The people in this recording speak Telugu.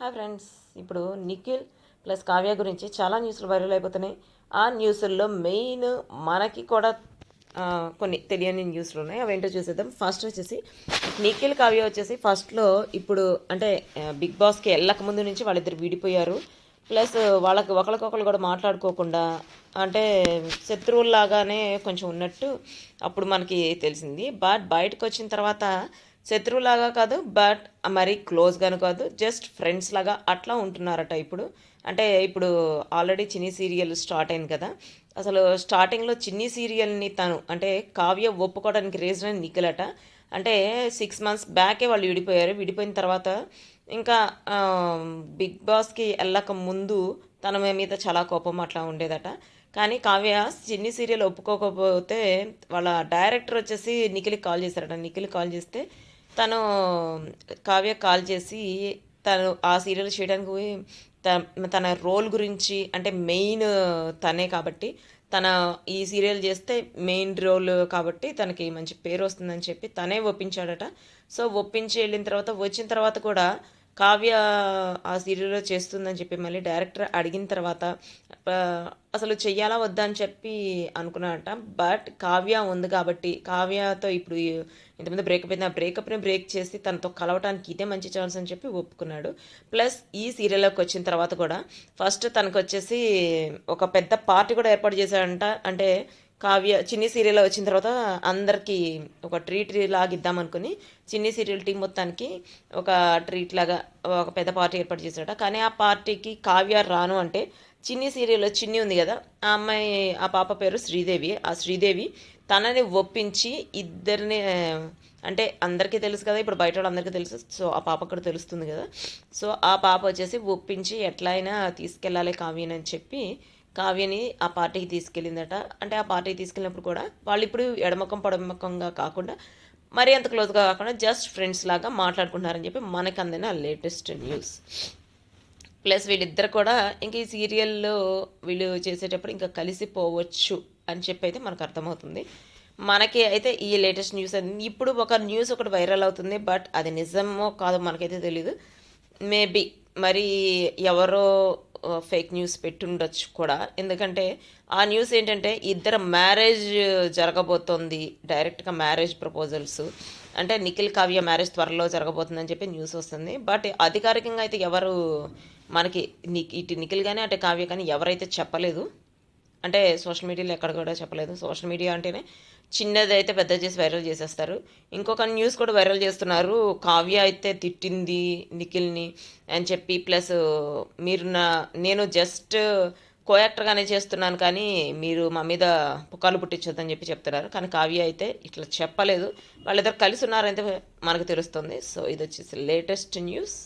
హాయ్ ఫ్రెండ్స్ ఇప్పుడు నిఖిల్ ప్లస్ కావ్య గురించి చాలా న్యూస్లు వైరల్ అయిపోతున్నాయి. ఆ న్యూస్ల్లో మెయిన్ మనకి కూడా కొన్ని తెలియని న్యూస్లు ఉన్నాయి. అవేంటో చూసేద్దాం. ఫస్ట్ వచ్చేసి నిఖిల్ కావ్య వచ్చేసి ఫస్ట్లో ఇప్పుడు అంటే బిగ్ బాస్కి వెళ్ళక ముందు నుంచి వాళ్ళిద్దరు విడిపోయారు. ప్లస్ వాళ్ళకి ఒకరికొకరు కూడా మాట్లాడుకోకుండా అంటే శత్రువుల్లాగానే కొంచెం ఉన్నట్టు అప్పుడు మనకి తెలిసింది. బట్ బయటకు వచ్చిన తర్వాత శత్రువులాగా కాదు బట్ మరీ క్లోజ్గాను కాదు జస్ట్ ఫ్రెండ్స్ లాగా అట్లా ఉంటున్నారట ఇప్పుడు. అంటే ఇప్పుడు ఆల్రెడీ చిన్ని సీరియల్ స్టార్ట్ అయింది కదా. అసలు స్టార్టింగ్లో చిన్ని సీరియల్ని తను అంటే కావ్య ఒప్పుకోవడానికి రీజన్ నిఖిలట అంటే సిక్స్ మంత్స్ బ్యాకే వాళ్ళు విడిపోయారు. విడిపోయిన తర్వాత ఇంకా బిగ్ బాస్కి వెళ్ళక ముందు తన మీద చాలా కోపం అట్లా ఉండేదట. కానీ కావ్య చిన్ని సీరియల్ ఒప్పుకోకపోతే వాళ్ళ డైరెక్టర్ వచ్చేసి నిఖిల్కి కాల్ చేశారట. నిఖిల్ కాల్ చేస్తే తను కావ్య కాల్ చేసి తను ఆ సీరియల్ చేయడానికి పోయి త- తన రోల్ గురించి అంటే మెయిన్ తనే కాబట్టి తన ఈ సీరియల్ చేస్తే మెయిన్ రోల్ కాబట్టి తనకి మంచి పేరు వస్తుందని చెప్పి తనే ఒప్పించాడట. సో ఒప్పించి వెళ్ళిన తర్వాత వచ్చిన తర్వాత కూడా కావ్య ఆ సీరియల్లో చేస్తుందని చెప్పి మళ్ళీ డైరెక్టర్ అడిగిన తర్వాత అసలు చెయ్యాలా వద్దా అని చెప్పి అనుకున్నాడట. బట్ కావ్య ఉంది కాబట్టి కావ్యతో ఇప్పుడు ఇంతమంది బ్రేకప్ అయింది. ఆ బ్రేకప్ని బ్రేక్ చేసి తనతో కలవటానికి ఇదే మంచి ఛాన్స్ అని చెప్పి ఒప్పుకున్నాడు. ప్లస్ ఈ సీరియల్లోకి వచ్చిన తర్వాత కూడా ఫస్ట్ తనకు వచ్చేసి ఒక పెద్ద పార్టీ కూడా ఏర్పాటు చేశాడంట. అంటే కావ్య చిన్ని సీరియల్ వచ్చిన తర్వాత అందరికీ ఒక ట్రీట్ లాగా ఇద్దాం అనుకుని చిన్ని సీరియల్ టీం మొత్తానికి ఒక ట్రీట్ లాగా ఒక పెద్ద పార్టీ ఏర్పాటు చేశాడట కానీ ఆ పార్టీకి కావ్య రాను అంటే చిన్ని సీరియల్లో చిన్ని ఉంది కదా ఆ అమ్మాయి ఆ పాప పేరు శ్రీదేవి. ఆ శ్రీదేవి తనని ఒప్పించి ఇద్దరిని అంటే అందరికీ తెలుసు కదా ఇప్పుడు బయట వాళ్ళందరికీ తెలుసు సో ఆ పాప కూడా తెలుస్తుంది కదా. సో ఆ పాప వచ్చేసి ఒప్పించి ఎట్లా అయినా తీసుకెళ్ళాలి కావ్యని అని చెప్పి కావ్యని ఆ పార్టీకి తీసుకెళ్ళిందట. అంటే ఆ పార్టీకి తీసుకెళ్ళినప్పుడు కూడా వాళ్ళు ఇప్పుడు ఎడమకం పడమకంగా కాకుండా మరీ అంత క్లోజ్గా కాకుండా జస్ట్ ఫ్రెండ్స్ లాగా మాట్లాడుకుంటున్నారని చెప్పి మనకు అందిన లేటెస్ట్ న్యూస్. ప్లస్ వీళ్ళిద్దరు కూడా ఇంక ఈ సీరియల్లో వీళ్ళు చేసేటప్పుడు ఇంకా కలిసిపోవచ్చు అని చెప్పి అయితే మనకు అర్థమవుతుంది. మనకి అయితే ఈ లేటెస్ట్ న్యూస్ అనేది ఇప్పుడు ఒక న్యూస్ ఒకటి వైరల్ అవుతుంది బట్ అది నిజమో కాదో మనకైతే తెలీదు. మేబీ మరి ఎవరో ఫేక్ న్యూస్ పెట్టుండొచ్చు కూడా. ఎందుకంటే ఆ న్యూస్ ఏంటంటే ఇద్దరు మ్యారేజ్ జరగబోతోంది డైరెక్ట్గా మ్యారేజ్ ప్రపోజల్స్ అంటే నిఖిల్ కావ్య మ్యారేజ్ త్వరలో జరగబోతుందని చెప్పి న్యూస్ వస్తుంది. బట్ అధికారికంగా అయితే ఎవరు మనకి ని- ఇటు నిఖిల్ కానీ అటు కావ్య కానీ ఎవరైతే చెప్పలేదు అంటే సోషల్ మీడియాలో ఎక్కడ కూడా చెప్పలేదు. సోషల్ మీడియా అంటేనే చిన్నది అయితే పెద్ద చేసి వైరల్ చేసేస్తారు. ఇంకొక న్యూస్ కూడా వైరల్ చేస్తున్నారు. కావ్య అయితే తిట్టింది నిఖిల్ని అని చెప్పి ప్లస్ మీరు నా నేను జస్ట్ కోయాక్టర్గానే చేస్తున్నాను కానీ మీరు మా మీద పుకాలు పుట్టించొద్దని చెప్పి చెప్తున్నారు. కానీ కావ్య అయితే ఇట్లా చెప్పలేదు. వాళ్ళిద్దరు కలిసి ఉన్నారంటే మనకు తెలుస్తుంది. సో ఇది వచ్చేసి లేటెస్ట్ న్యూస్